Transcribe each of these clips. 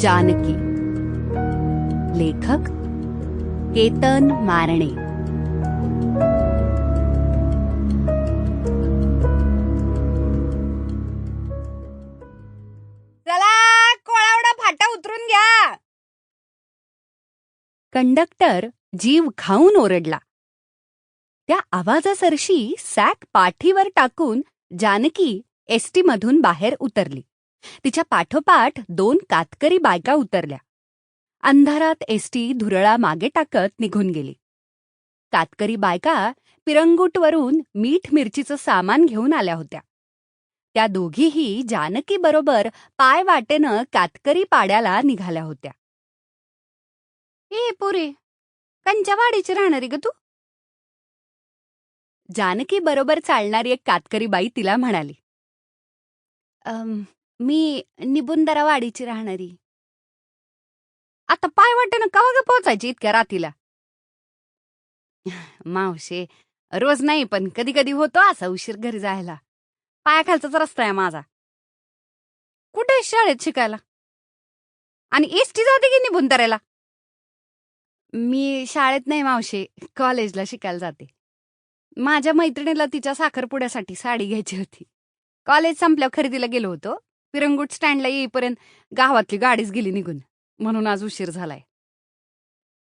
जानकी। लेखक केतन मारणे। चला कोळावडा फाटा उतरून घ्या. कंडक्टर जीव खाऊन ओरडला. त्या आवाजासरशी सॅक पाठीवर टाकून जानकी एसटी मधून बाहेर उतरली. तिच्या पाठोपाठ दोन कातकरी बायका उतरल्या. अंधारात एसटी धुरळा मागे टाकत निघून गेली. कातकरी बायका पिरंगुटवरून मीठ मिरचीचं सामान घेऊन आल्या होत्या. त्या दोघीही जानकी बरोबर पाय वाटेनं कातकरी पाड्याला निघाल्या होत्या. ए पोरे कंच्या वाडीची राहणारी ग तू? जानकी बरोबर चालणारी एक कातकरी बाई तिला म्हणाली. "अम, मी निबुंदरा वाडीची राहणारी. आता पाय वाटेनं कवा ग पोचायची इतक्या रातीला? मावशे रोज नाही पण कधी कधी होतो असा उशीर घरी जायला. पायाखालचाच रस्ता आहे माझा. कुठे शाळेत शिकायला? आणि एसटी जाते की निबुंदऱ्याला मी शाळेत नाही मावशे कॉलेजला शिकायला जाते. माझ्या मैत्रिणीला तिच्या साखरपुड्यासाठी साडी घ्यायची होती. कॉलेज संपल्यावर खरेदीला गेलो होतो. पिरंगुट स्टँडला येईपर्यंत गावातली गाडीच गेली निघून. म्हणून आज उशीर झालाय.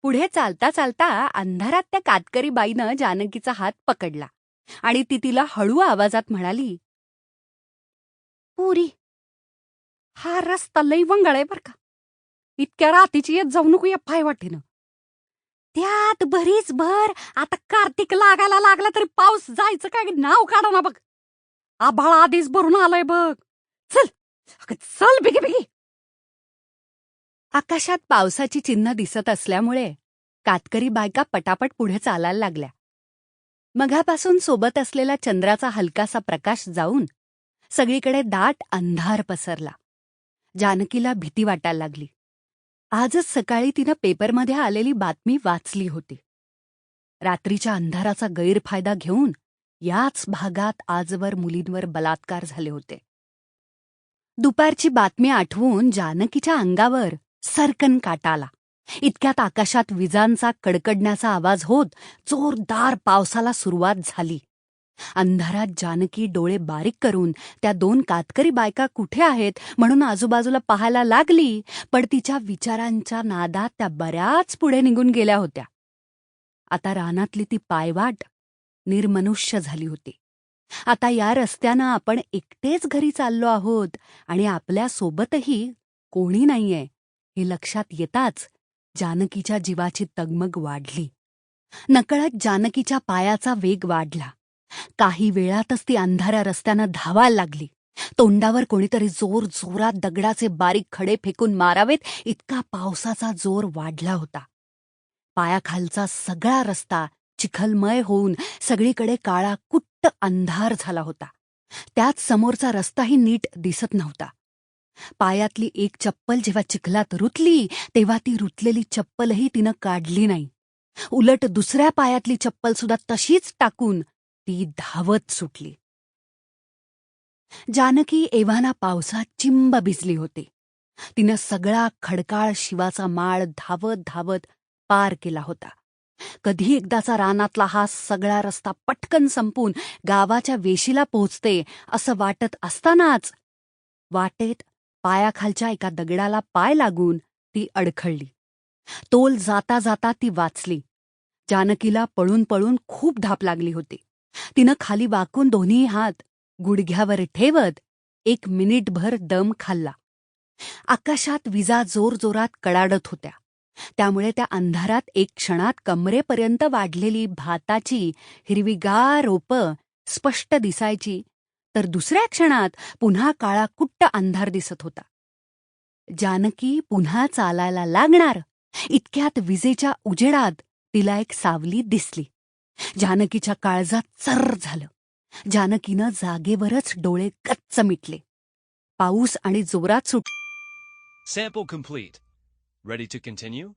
पुढे चालता चालता अंधारात त्या कातकरी बाईनं जानकीचा हात पकडला आणि ती तिला हळू आवाजात म्हणाली पुरी हा रस्ता लई वंगळ आहे बर का. इतक्या रातीची येत जाऊ नको या पाय वाटेनं त्यात भरीच भर आता कार्तिक लागायला लागला तरी पाऊस जायचं काय नाव काढा ना बघ. आभाळ आधीच भरून आलाय बघ. चल अगं, चल बिगी बिगी. आकाशात पावसाची चिन्ह दिसत असल्यामुळे कातकरी बायका पटापट पुढे चालायला लागल्या. मघापासून सोबत असलेला चंद्राचा हलकासा प्रकाश जाऊन सगळीकडे दाट अंधार पसरला. जानकीला भीती वाटायला लागली. आजच सकाळी तिनं पेपरमध्ये आलेली बातमी वाचली होती. रात्रीच्या अंधाराचा गैरफायदा घेऊन याच भागात आजवर मुलींवर बलात्कार झाले होते. दुपारची बातमी आठवून जानकीच्या अंगावर सरकन काटा आला इतक्यात आकाशात विजांचा कडकडण्याचा आवाज होत जोरदार पावसाला सुरुवात झाली. अंधारात जानकी डोळे बारीक करून त्या दोन कातकरी बायका कुठे आहेत म्हणून आजूबाजूला पाहायला लागली पण तिच्या विचारांच्या नादात त्या बऱ्याच पुढे निघून गेल्या होत्या. आता रानातली ती पायवाट निर्मनुष्य झाली होती. आता या रस्त्यानं आपण एकटेच घरी चाललो आहोत आणि आपल्या सोबतही कोणी नाहीये हे लक्षात येताच जानकीच्या जीवाची तगमग वाढली. नकळत जानकीच्या पायाचा वेग वाढला. काही वेळातच ती अंधाऱ्या रस्त्यानं धावायला लागली. तोंडावर कोणीतरी जोर जोरात दगडाचे बारीक खडे फेकून मारावेत इतका पावसाचा जोर वाढला होता. पायाखालचा सगळा रस्ता चिखलमय होऊन सगळीकडे काळा कुट्ट अंधार झाला होता. त्यात समोरचा रस्ताही नीट दिसत नव्हता. पायातली एक चप्पल जेव्हा चिखलात रुतली तेव्हा ती रुतलेली चप्पलही तिनं काढली नाही. उलट दुसऱ्या पायातली चप्पल सुद्धा तशीच टाकून ती धावत सुटली. जानकी एव्हाना पावसात चिंब भिजली होती. तिनं सगळा खडकाळ शिवाचा माळ धावत धावत पार केला होता. कधी एकदाचा रानातला हा सगळा रस्ता पटकन संपून गावाच्या वेशीला पोहोचते असं वाटत असतानाच वाटेत पायाखालच्या एका दगडाला पाय लागून ती अडखळली. तोल जाता जाता ती वाचली. जानकीला पळून पळून खूप धाप लागली होती. तिनं खाली वाकून दोन्ही हात गुडघ्यावर ठेवत एक मिनिटभर दम खाल्ला. आकाशात विजा जोरजोरात कडाडत होत्या. त्यामुळे त्या अंधारात एक क्षणात कमरेपर्यंत वाढलेली भाताची हिरवीगार रोपं स्पष्ट दिसायची. तर दुसऱ्या क्षणात पुन्हा काळा कुट्ट अंधार दिसत होता. जानकी पुन्हा चालायला लागणार. इतक्यात विजेच्या उजेडात तिला एक सावली दिसली. जानकीच्या काळजात चर्र झालं. जानकीनं जागेवरच डोळे गच्च मिटले. पाऊस आणि जोरात सुट sample complete Ready to continue?